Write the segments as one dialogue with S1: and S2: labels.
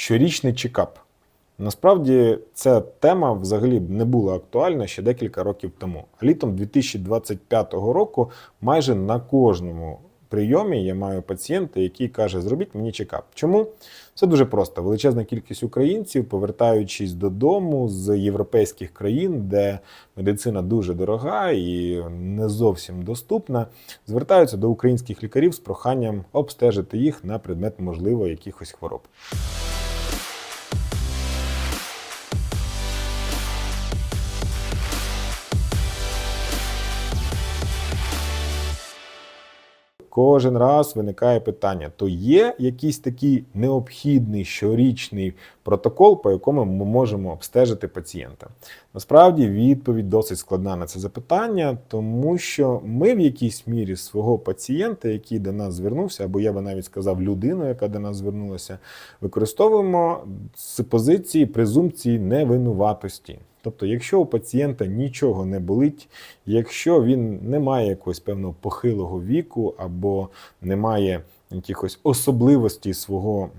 S1: щорічний чекап. Насправді ця тема взагалі не була актуальна ще декілька років тому. Літом 2025 року майже на кожному прийомі я маю пацієнта, який каже: Зробіть мені чекап. Чому? Це дуже просто. Величезна кількість українців, повертаючись додому з європейських країн, де медицина дуже дорога і не зовсім доступна, звертаються до українських лікарів з проханням обстежити їх на предмет можливо якихось хвороб. Кожен раз виникає питання: то є якийсь такий необхідний щорічний протокол, по якому ми можемо обстежити пацієнта? Насправді відповідь досить складна на це запитання, тому що ми в якійсь мірі свого пацієнта, який до нас звернувся, або я би навіть сказав людину, яка до нас звернулася, використовуємо з позиції презумпції невинуватості. Тобто, якщо у пацієнта нічого не болить, якщо він не має якогось певного похилого віку або не має якихось особливостей свого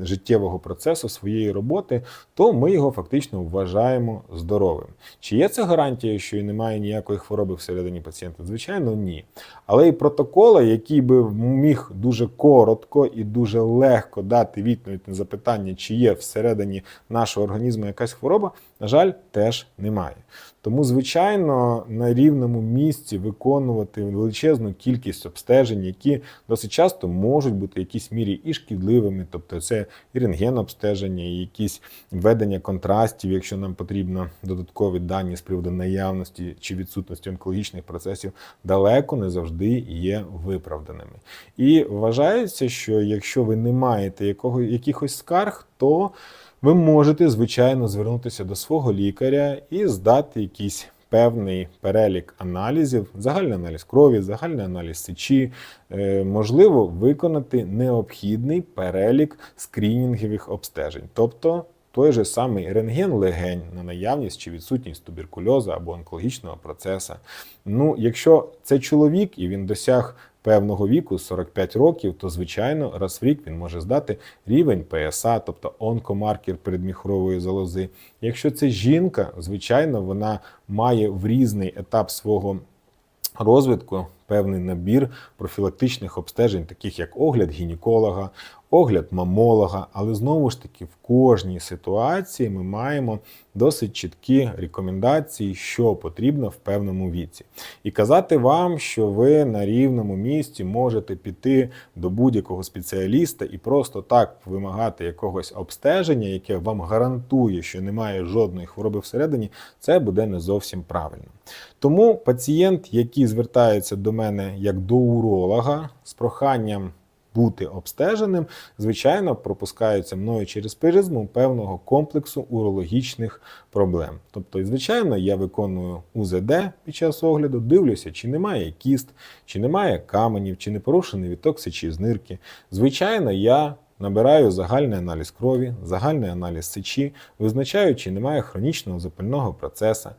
S1: життєвого процесу, своєї роботи, то ми його фактично вважаємо здоровим. Чи є це гарантія, що і немає ніякої хвороби всередині пацієнта? Звичайно, ні. Але і протокола, який би міг дуже коротко і дуже легко дати відповідь на запитання, чи є всередині нашого організму якась хвороба, на жаль, теж немає. Тому, звичайно, на рівному місці виконувати величезну кількість обстежень, які досить часто можуть бути в якійсь мірі і шкідливими, тобто це і рентген-обстеження, і якісь введення контрастів, якщо нам потрібно додаткові дані з приводу наявності чи відсутності онкологічних процесів, далеко не завжди є виправданими. І вважається, що якщо ви не маєте якого, якихось скарг, то ви можете, звичайно, звернутися до свого лікаря і здати якийсь певний перелік аналізів, загальний аналіз крові, загальний аналіз сечі, е, можливо, виконати необхідний перелік скринінгових обстежень, тобто той же самий рентген легень на наявність чи відсутність туберкульозу або онкологічного процесу. Ну, якщо це чоловік і він досяг певного віку, 45 років, то звичайно раз в рік він може здати рівень ПСА, тобто онкомаркер передміхрової залози. Якщо це жінка, звичайно, вона має в різний етап свого розвитку певний набір профілактичних обстежень, таких як огляд гінеколога, огляд мамолога, але знову ж таки в кожній ситуації ми маємо досить чіткі рекомендації, що потрібно в певному віці. І казати вам, що ви на рівному місці можете піти до будь-якого спеціаліста і просто так вимагати якогось обстеження, яке вам гарантує, що немає жодної хвороби всередині, це буде не зовсім правильно. Тому пацієнт, який звертається до мене як до уролога з проханням бути обстеженим, звичайно, пропускаються мною через призму певного комплексу урологічних проблем. Тобто, звичайно, я виконую УЗД під час огляду, дивлюся, чи немає кіст, чи немає каменів, чи не порушений відток сечі з нирки. Звичайно, я Набираю загальний аналіз крові, загальний аналіз сечі, визначаю, чи немає хронічного запального процесу.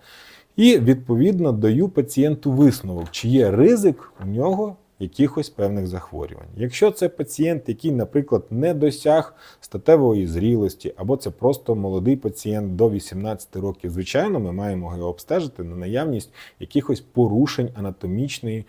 S1: І відповідно даю пацієнту висновок, чи є ризик у нього якихось певних захворювань. Якщо це пацієнт, який, наприклад, не досяг статевої зрілості, або це просто молодий пацієнт до 18 років, звичайно, ми маємо його обстежити на наявність якихось порушень анатомічної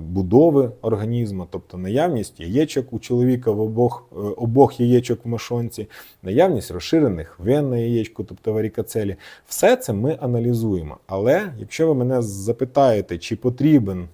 S1: будови організму, тобто наявність яєчок у чоловіка в обох, е, обох яєчок в мошонці, наявність розширених вен на яєчку, тобто варікацелі. Все це ми аналізуємо. Але якщо ви мене запитаєте, чи потрібен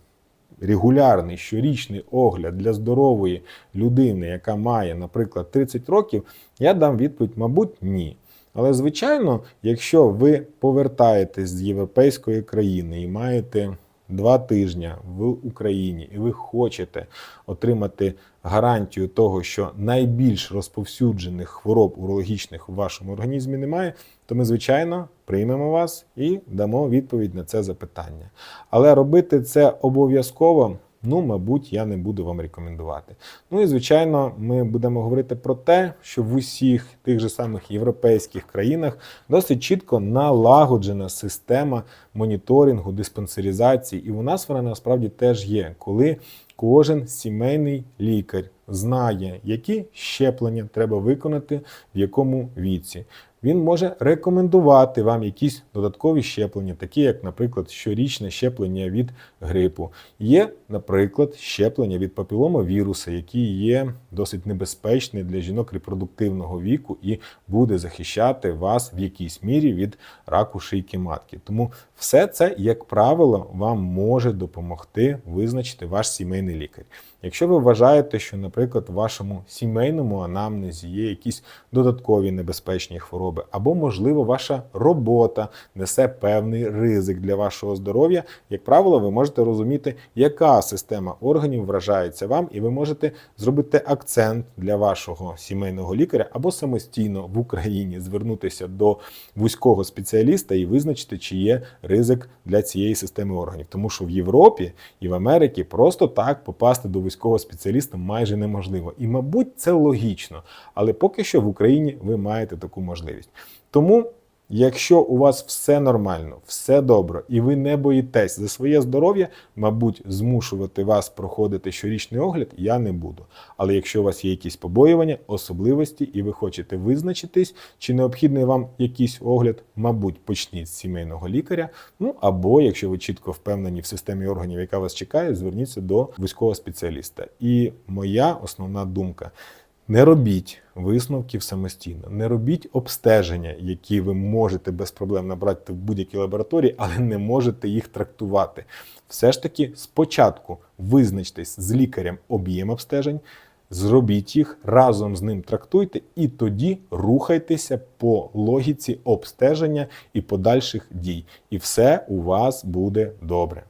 S1: регулярний щорічний огляд для здорової людини, яка має, наприклад, 30 років, я дам відповідь, мабуть, ні. Але, звичайно, якщо ви повертаєтесь з європейської країни і маєте два тижні в Україні, і ви хочете отримати гарантію того, що найбільш розповсюджених хвороб урологічних у вашому організмі немає, то ми, звичайно, приймемо вас і дамо відповідь на це запитання. Але робити це обов'язково. Ну, мабуть, я не буду вам рекомендувати. Ну і звичайно, ми будемо говорити про те, що в усіх тих же самих європейських країнах досить чітко налагоджена система моніторингу, диспансеризації, і у нас вона насправді теж є, коли кожен сімейний лікар знає, які щеплення треба виконати в якому віці. Він може рекомендувати вам якісь додаткові щеплення, такі як, наприклад, щорічне щеплення від грипу. Є, наприклад, щеплення від папіломавіруса, який є досить небезпечний для жінок репродуктивного віку і буде захищати вас в якійсь мірі від раку шийки матки. Тому все це, як правило, вам може допомогти визначити ваш сімейний лікар. Якщо ви вважаєте, що, наприклад, в вашому сімейному анамнезі є якісь додаткові небезпечні хвороби, або, можливо, ваша робота несе певний ризик для вашого здоров'я, як правило, ви можете розуміти, яка система органів вражається вам, і ви можете зробити акцент для вашого сімейного лікаря або самостійно в Україні звернутися до вузького спеціаліста і визначити, чи є ризик для цієї системи органів. Тому що в Європі і в Америці просто так попасти до вузького спеціаліста майже неможливо. І, мабуть, це логічно. Але поки що в Україні ви маєте таку можливість. Тому. Якщо у вас все нормально, все добре, і ви не боїтесь за своє здоров'я, мабуть, змушувати вас проходити щорічний огляд я не буду. Але якщо у вас є якісь побоювання, особливості, і ви хочете визначитись, чи необхідний вам якийсь огляд, мабуть, почніть з сімейного лікаря. Ну або якщо ви чітко впевнені в системі органів, яка вас чекає, зверніться до вузького спеціаліста. І моя основна думка. Не робіть висновків самостійно, не робіть обстеження, які ви можете без проблем набрати в будь-якій лабораторії, але не можете їх трактувати. Все ж таки, спочатку визначтесь з лікарем об'єм обстежень, зробіть їх, разом з ним трактуйте, і тоді рухайтеся по логіці обстеження і подальших дій. І все у вас буде добре.